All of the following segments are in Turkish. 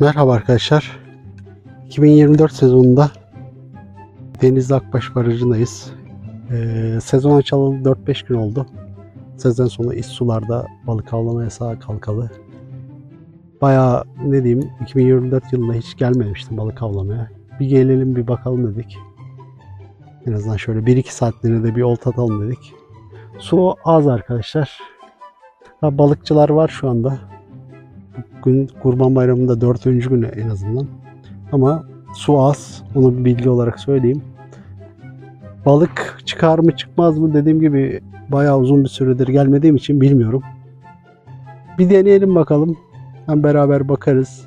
Merhaba arkadaşlar. 2024 sezonunda Denizli Akbaş Barajı'ndayız. Ee, sezon açılalı 4-5 gün oldu. Sezon sonu iç sularda balık avlama yasağı kalkalı. Bayağı ne diyeyim 2024 yılında hiç gelmemiştim balık avlamaya. Bir gelelim bir bakalım dedik. En azından şöyle 1-2 saatliğine de bir olta atalım dedik. Su az arkadaşlar. Ha, balıkçılar var şu anda gün Kurban Bayramı'nda dördüncü günü en azından. Ama su az. Onu bir bilgi olarak söyleyeyim. Balık çıkar mı çıkmaz mı dediğim gibi bayağı uzun bir süredir gelmediğim için bilmiyorum. Bir deneyelim bakalım. Hem beraber bakarız.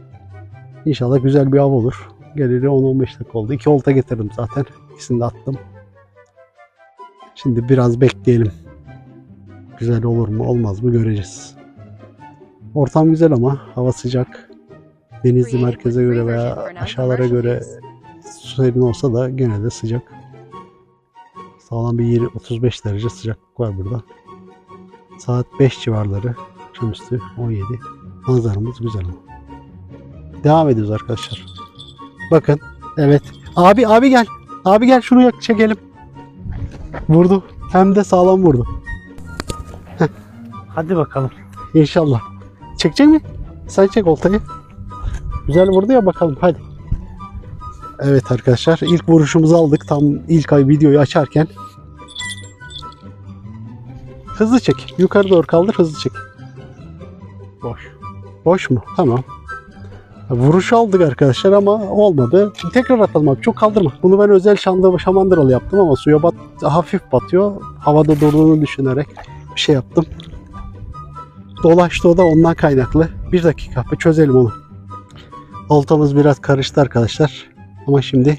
İnşallah güzel bir av olur. Geleli 10-15 dakika oldu. İki olta getirdim zaten. İkisini de attım. Şimdi biraz bekleyelim. Güzel olur mu olmaz mı göreceğiz. Ortam güzel ama hava sıcak. Denizli merkeze göre veya aşağılara göre serin olsa da gene de sıcak. Sağlam bir 20 35 derece sıcaklık var burada. Saat 5 civarları. Akşamüstü 17. Manzaramız güzel ama. Devam ediyoruz arkadaşlar. Bakın. Evet. Abi abi gel. Abi gel şunu yak çekelim. Vurdu. Hem de sağlam vurdu. Hadi bakalım. İnşallah. Çekecek mi? Sen çek oltayı. Güzel vurdu ya bakalım hadi. Evet arkadaşlar ilk vuruşumuzu aldık tam ilk ay videoyu açarken. Hızlı çek. Yukarı doğru kaldır hızlı çek. Boş. Boş mu? Tamam. Vuruş aldık arkadaşlar ama olmadı. Tekrar atalım abi. Çok kaldırma. Bunu ben özel şanda şamandıralı yaptım ama suya bat hafif batıyor. Havada durduğunu düşünerek bir şey yaptım. Dolaştı o da ondan kaynaklı. Bir dakika bir çözelim onu. Oltamız biraz karıştı arkadaşlar. Ama şimdi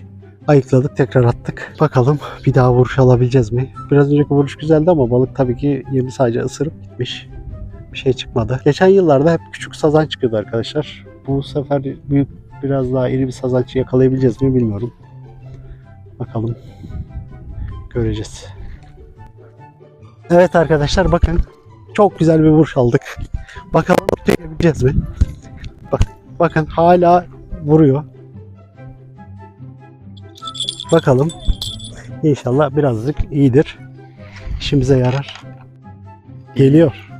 ayıkladık tekrar attık. Bakalım bir daha vuruş alabileceğiz mi? Biraz önceki vuruş güzeldi ama balık tabii ki yemi sadece ısırıp gitmiş. Bir şey çıkmadı. Geçen yıllarda hep küçük sazan çıkıyordu arkadaşlar. Bu sefer büyük biraz daha iri bir sazançı yakalayabileceğiz mi bilmiyorum. Bakalım. Göreceğiz. Evet arkadaşlar bakın çok güzel bir vuruş aldık. Bakalım çekebileceğiz mi? Bak, bakın hala vuruyor. Bakalım. İnşallah birazcık iyidir. İşimize yarar. Geliyor.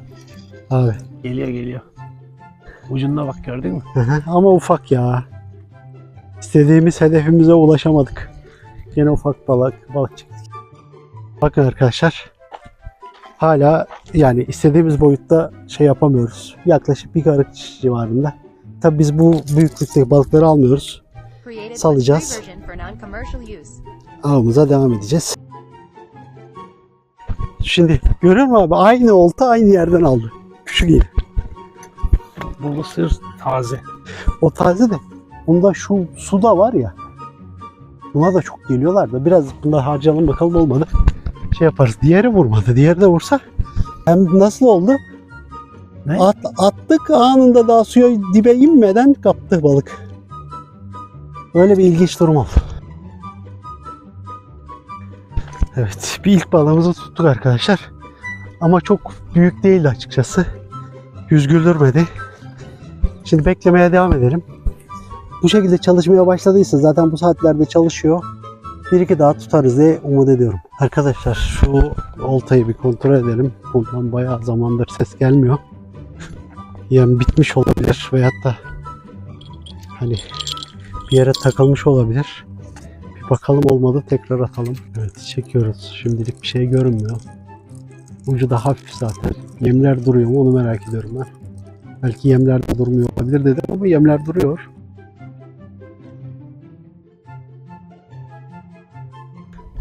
Abi. Geliyor geliyor. Ucunda bak gördün mü? Ama ufak ya. İstediğimiz hedefimize ulaşamadık. Yine ufak balık balık çektik. Bakın arkadaşlar. Hala yani istediğimiz boyutta şey yapamıyoruz. Yaklaşık bir karık civarında. Tabi biz bu büyüklükteki balıkları almıyoruz. Salacağız. Avımıza devam edeceğiz. Şimdi görüyor musun abi? Aynı olta aynı yerden aldı. Küçük iğne. Bu sır taze. O taze de. Bunda şu su da var ya. Buna da çok geliyorlar da biraz bunda harcayalım bakalım olmadı. Şey yaparız. Diğeri vurmadı. Diğeri de vursa. Hem nasıl oldu? Ne? At, attık anında daha suya dibe inmeden kaptı balık. Böyle bir ilginç durum oldu. Evet. Bir ilk balığımızı tuttuk arkadaşlar. Ama çok büyük değildi açıkçası. Yüz güldürmedi. Şimdi beklemeye devam edelim. Bu şekilde çalışmaya başladıysa zaten bu saatlerde çalışıyor. Bir iki daha tutarız diye umut ediyorum. Arkadaşlar şu oltayı bir kontrol edelim. Bundan bayağı zamandır ses gelmiyor. Yani bitmiş olabilir veyahut da hani bir yere takılmış olabilir. Bir bakalım olmadı tekrar atalım. Evet çekiyoruz. Şimdilik bir şey görünmüyor. Ucu da hafif zaten. Yemler duruyor mu onu merak ediyorum ben. Belki yemler de durmuyor olabilir dedim ama yemler duruyor.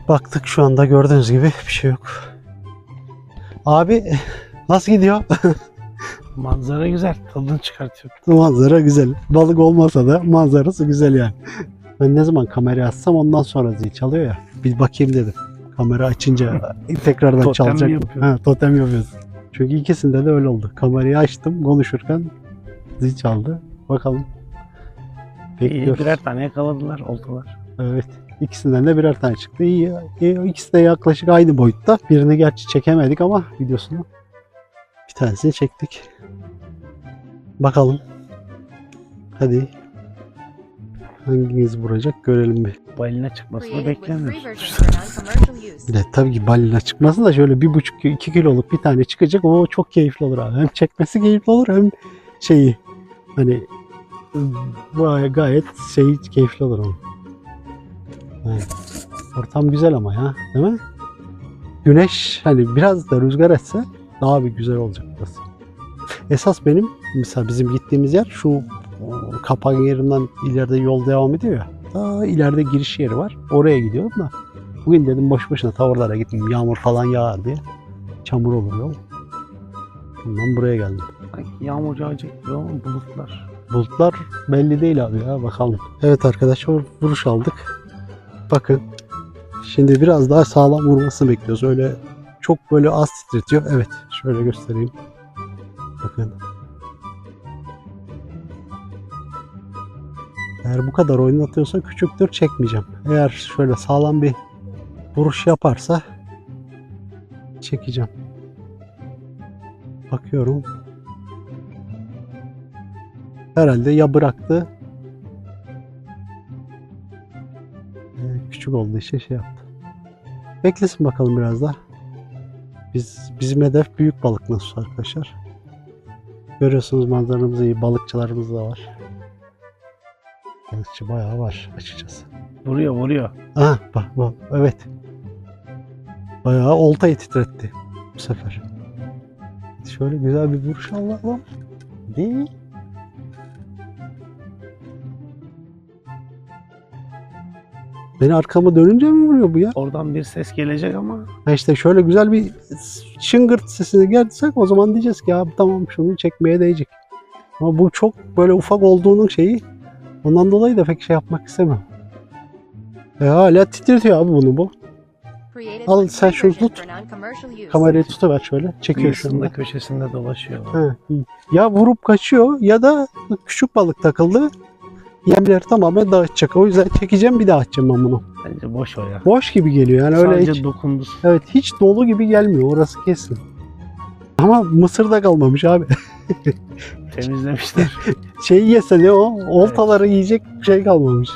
Baktık şu anda gördüğünüz gibi bir şey yok. Abi nasıl gidiyor? Manzara güzel. Tadını çıkartıyor. Manzara güzel. Balık olmasa da manzarası güzel yani. Ben ne zaman kamerayı açsam ondan sonra zil çalıyor ya. Bir bakayım dedim. Kamera açınca tekrardan Totem çalacak. mı? yapıyor? Ha, totem yapıyoruz. Çünkü ikisinde de öyle oldu. Kamerayı açtım konuşurken zil çaldı. Bakalım. Bekliyoruz. birer tane yakaladılar oltalar. Evet. İkisinden de birer tane çıktı. İyi. iyi. İkisi de yaklaşık aynı boyutta. Birini gerçi çekemedik ama videosunu. Bir tanesini çektik. Bakalım. Hadi. Hanginiz vuracak görelim bir. Balina çıkmasını beklemiyoruz. de tabii ki balina çıkmasın da şöyle bir buçuk iki kiloluk bir tane çıkacak o çok keyifli olur abi. Hem çekmesi keyifli olur hem şeyi hani gayet, gayet şey keyifli olur onun. Evet. Ortam güzel ama ya değil mi? Güneş hani biraz da rüzgar etse daha bir güzel olacak burası. Esas benim mesela bizim gittiğimiz yer şu o, kapağın yerinden ileride yol devam ediyor ya. Daha ileride giriş yeri var. Oraya gidiyorum da. Bugün dedim boş boşuna tavırlara gitmeyeyim. Yağmur falan yağar diye. Çamur olur yol. Bundan buraya geldim. Yağmur yağacak ama bulutlar. Bulutlar belli değil abi ya bakalım. Evet arkadaşlar vuruş aldık. Bakın. Şimdi biraz daha sağlam vurmasını bekliyoruz. Öyle çok böyle az titretiyor. Evet şöyle göstereyim. Bakın. Eğer bu kadar oynatıyorsa küçüktür çekmeyeceğim. Eğer şöyle sağlam bir vuruş yaparsa çekeceğim. Bakıyorum. Herhalde ya bıraktı. Küçük olduğu için şey yaptı. Beklesin bakalım biraz daha. Biz bizim hedef büyük balık nasıl arkadaşlar. Görüyorsunuz manzaramız iyi. Balıkçılarımız da var. Balıkçı bayağı var açıkçası. Vuruyor vuruyor. Ah bak bak evet. Bayağı oltayı titretti bu sefer. Şöyle güzel bir vuruş Allah'ım. Değil. Beni arkama dönünce mi vuruyor bu ya? Oradan bir ses gelecek ama Ha işte şöyle güzel bir şıngırt sesini gelsek o zaman diyeceğiz ki abi tamam şunu çekmeye değecek. Ama bu çok böyle ufak olduğunun şeyi. Ondan dolayı da pek şey yapmak istemem. E hala titretiyor abi bunu bu. Al sen şunu tut. Kamerayı tutuver şöyle. Çekiyor şu anda. köşesinde dolaşıyor. Ha, iyi. Ya vurup kaçıyor ya da küçük balık takıldı. Yemleri tamamen dağıtacak. O yüzden çekeceğim bir daha atacağım ben bunu. Bence boş o ya. Boş gibi geliyor yani öyle Sadece hiç, dokundu. evet hiç dolu gibi gelmiyor orası kesin. Ama Mısır'da kalmamış abi. Temizlemişler. Şeyi yese ne o? Oltaları yiyecek şey kalmamış.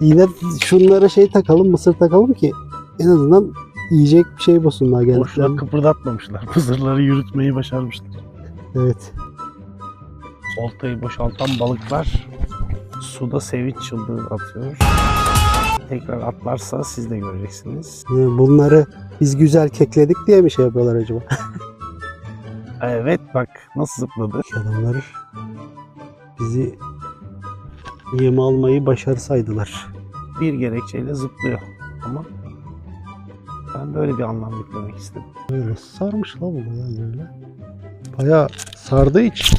Yine şunlara şey takalım, mısır takalım ki en azından yiyecek bir şey bulsunlar Boşuna geldiklerinde. kıpırdatmamışlar. Mızırları yürütmeyi başarmışlar. Evet. Oltayı boşaltan balıklar suda sevinç çıldığı atıyor. Tekrar atlarsa siz de göreceksiniz. Yani Bunları biz güzel kekledik diye mi şey yapıyorlar acaba? Evet bak nasıl zıpladı. Adamlar bizi yem almayı başarsaydılar. Bir gerekçeyle zıplıyor. Ama ben böyle bir anlam yüklemek istedim. Böyle sarmış la bu ya böyle. Baya sardığı için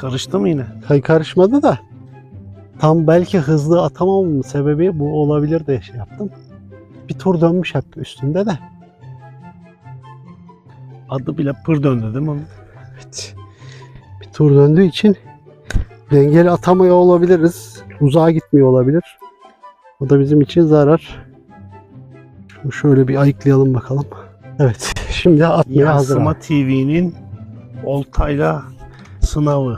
Karıştı mı yine? kay karışmadı da tam belki hızlı atamamamın sebebi bu olabilir diye şey yaptım. Bir tur dönmüş hep üstünde de. Adı bile pır döndü değil mi? Evet. Bir tur döndüğü için dengeli atamıyor olabiliriz. Uzağa gitmiyor olabilir. O da bizim için zarar. Şunu şöyle bir ayıklayalım bakalım. Evet. Şimdi atmaya hazır. Yansıma. TV'nin oltayla sınavı.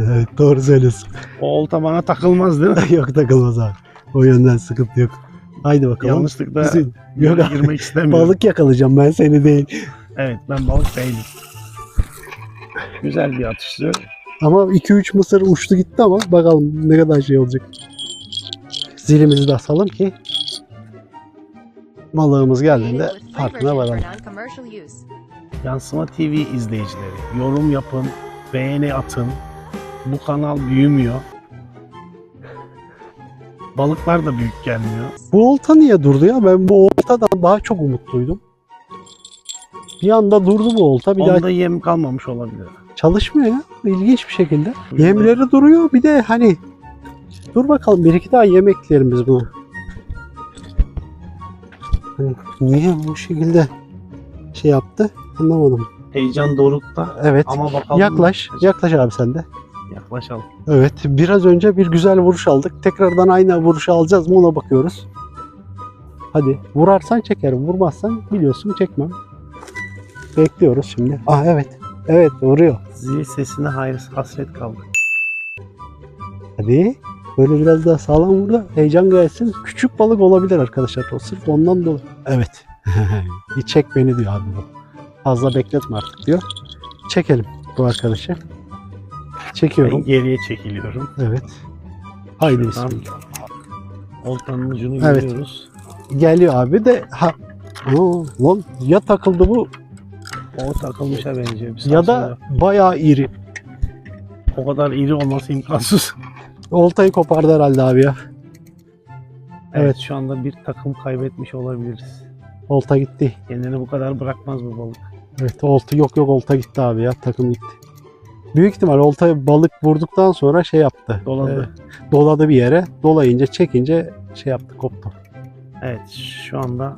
Evet, doğru söylüyorsun. O olta bana takılmaz değil mi? yok takılmaz abi. O yönden sıkıntı yok. Haydi bakalım. Yanlışlıkla Bizim- Yok abi. girmek istemiyorum. Balık yakalayacağım ben seni değil. Evet ben balık değilim. Güzel bir atıştı. Ama 2-3 mısır uçtu gitti ama bakalım ne kadar şey olacak. Zilimizi de asalım ki balığımız geldiğinde farkına varalım. Yansıma TV izleyicileri yorum yapın, beğeni atın. Bu kanal büyümüyor. Balıklar da büyük gelmiyor. Bu olta niye durdu ya? Ben bu oltadan daha çok umutluydum. Bir anda durdu bu olta. Bir daha Onda yem kalmamış olabilir. çalışmıyor ya. İlginç bir şekilde. Yemleri duruyor. Bir de hani dur bakalım bir iki daha yem ekleyelim biz buna. Hani niye bu şekilde şey yaptı? Anlamadım. Heyecan dorukta Evet. ama bakalım. Yaklaş. Yaklaş abi sen de. Yaklaşalım. Evet. Biraz önce bir güzel vuruş aldık. Tekrardan aynı vuruşu alacağız mı ona bakıyoruz. Hadi. Vurarsan çekerim. Vurmazsan biliyorsun çekmem. Bekliyoruz şimdi. Ah evet. Evet vuruyor. Zil sesine hayır hasret kaldık. Hadi. Böyle biraz daha sağlam vur da heyecan gelsin. Küçük balık olabilir arkadaşlar. O sırf ondan dolayı. Evet. Bir çek beni diyor abi bu. Fazla bekletme artık diyor. Çekelim bu arkadaşı. Ben Çekiyorum. geriye çekiliyorum. Evet. Haydi Şuradan bismillah. oltanın ucunu Evet. görüyoruz. Geliyor abi de ha. Oo, lan ya takıldı bu O takılmışa benziyor. Biz ya da bayağı iri. o kadar iri olması imkansız. Oltayı kopardı herhalde abi ya. Evet. Evet. şu anda bir takım kaybetmiş olabiliriz. Olta gitti. Kendini bu kadar bırakmaz bu balık. Evet olta yok yok olta gitti abi ya takım gitti. Büyük ihtimal oltaya balık vurduktan sonra şey yaptı. Doladı. Ee, doladı bir yere. Dolayınca çekince şey yaptı koptu. Evet şu anda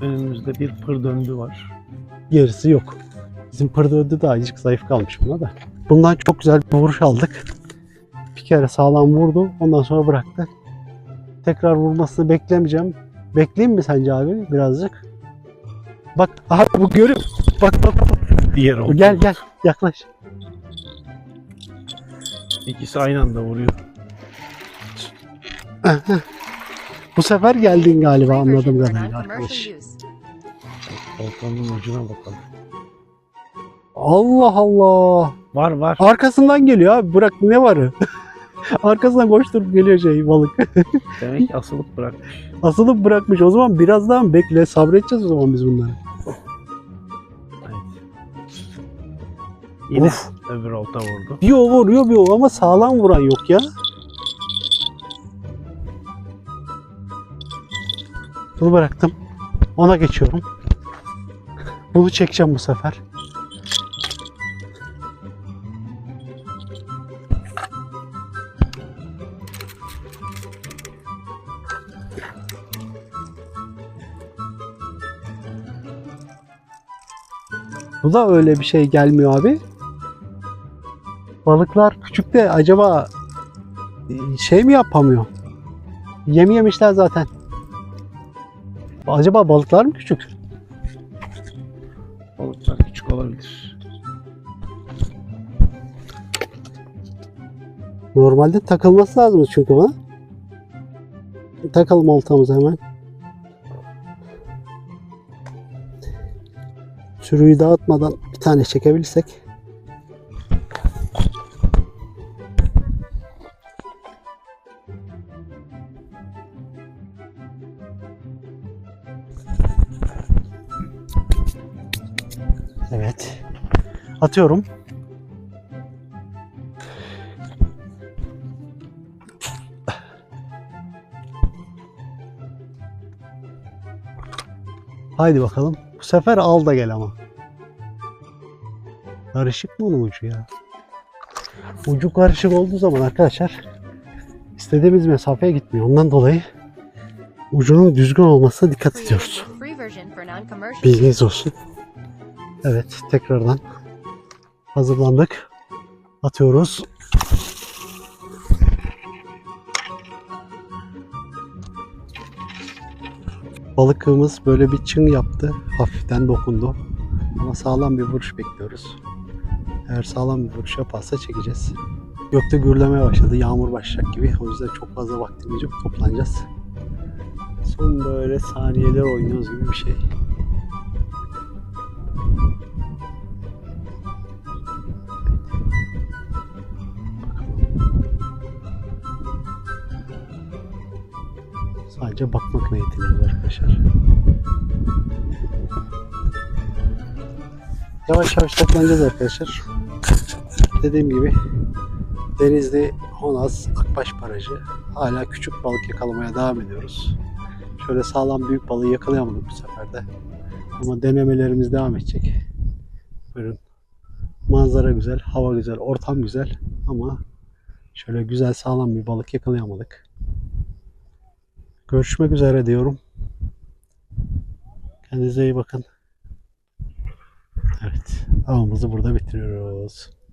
önümüzde bir pır döndü var. Gerisi yok. Bizim pırda ödü de azıcık zayıf kalmış buna da. Bundan çok güzel bir vuruş aldık. Bir kere sağlam vurdu. Ondan sonra bıraktı. Tekrar vurmasını beklemeyeceğim. Bekleyeyim mi sence abi birazcık? Bak abi bu görüyor. Bak bak bak. Diğer oldu. Gel gel yaklaş. İkisi aynı anda vuruyor. Bu sefer geldin galiba for kadarıyla arkadaş. Oltanın ucuna bakalım. Allah Allah. Var var. Arkasından geliyor abi. Bırak ne varı? Arkasından koşturup geliyor şey balık. Demek ki asılıp bırakmış. Asılıp bırakmış. O zaman biraz daha mı bekle? Sabredeceğiz o zaman biz bunları. Yine Of. öbür olta vurdu. Bir o vuruyor bir o ama sağlam vuran yok ya. Bunu bıraktım. Ona geçiyorum. Bunu çekeceğim bu sefer. Bu da öyle bir şey gelmiyor abi. Balıklar küçük de acaba e, şey mi yapamıyor? Yem yemişler zaten. Acaba balıklar mı küçük? Balıklar küçük olabilir. Normalde takılması lazım çünkü buna. Takalım oltamızı hemen. Sürüyü dağıtmadan bir tane çekebilirsek. Evet. Atıyorum. Haydi bakalım. Bu sefer al da gel ama. Karışık mı onun ucu ya? Ucu karışık olduğu zaman arkadaşlar istediğimiz mesafeye gitmiyor. Ondan dolayı ucunun düzgün olmasına dikkat ediyoruz. Bilginiz olsun. Evet tekrardan hazırlandık. Atıyoruz. Balıkımız böyle bir çın yaptı. Hafiften dokundu. Ama sağlam bir vuruş bekliyoruz. Eğer sağlam bir vuruş yaparsa çekeceğiz. Gökte gürlemeye başladı. Yağmur başlayacak gibi. O yüzden çok fazla vaktimiz yok. Toplanacağız. Son böyle saniyeler oynuyoruz gibi bir şey. Sadece bakmak niyetiniz arkadaşlar. Yavaş yavaş toplanacağız arkadaşlar. Dediğim gibi Denizli Honaz Akbaş Barajı hala küçük balık yakalamaya devam ediyoruz. Şöyle sağlam büyük balığı yakalayamadık bu sefer de. Ama denemelerimiz devam edecek. Buyurun. Manzara güzel, hava güzel, ortam güzel ama şöyle güzel sağlam bir balık yakalayamadık. Görüşmek üzere diyorum. Kendinize iyi bakın. Evet, avımızı burada bitiriyoruz.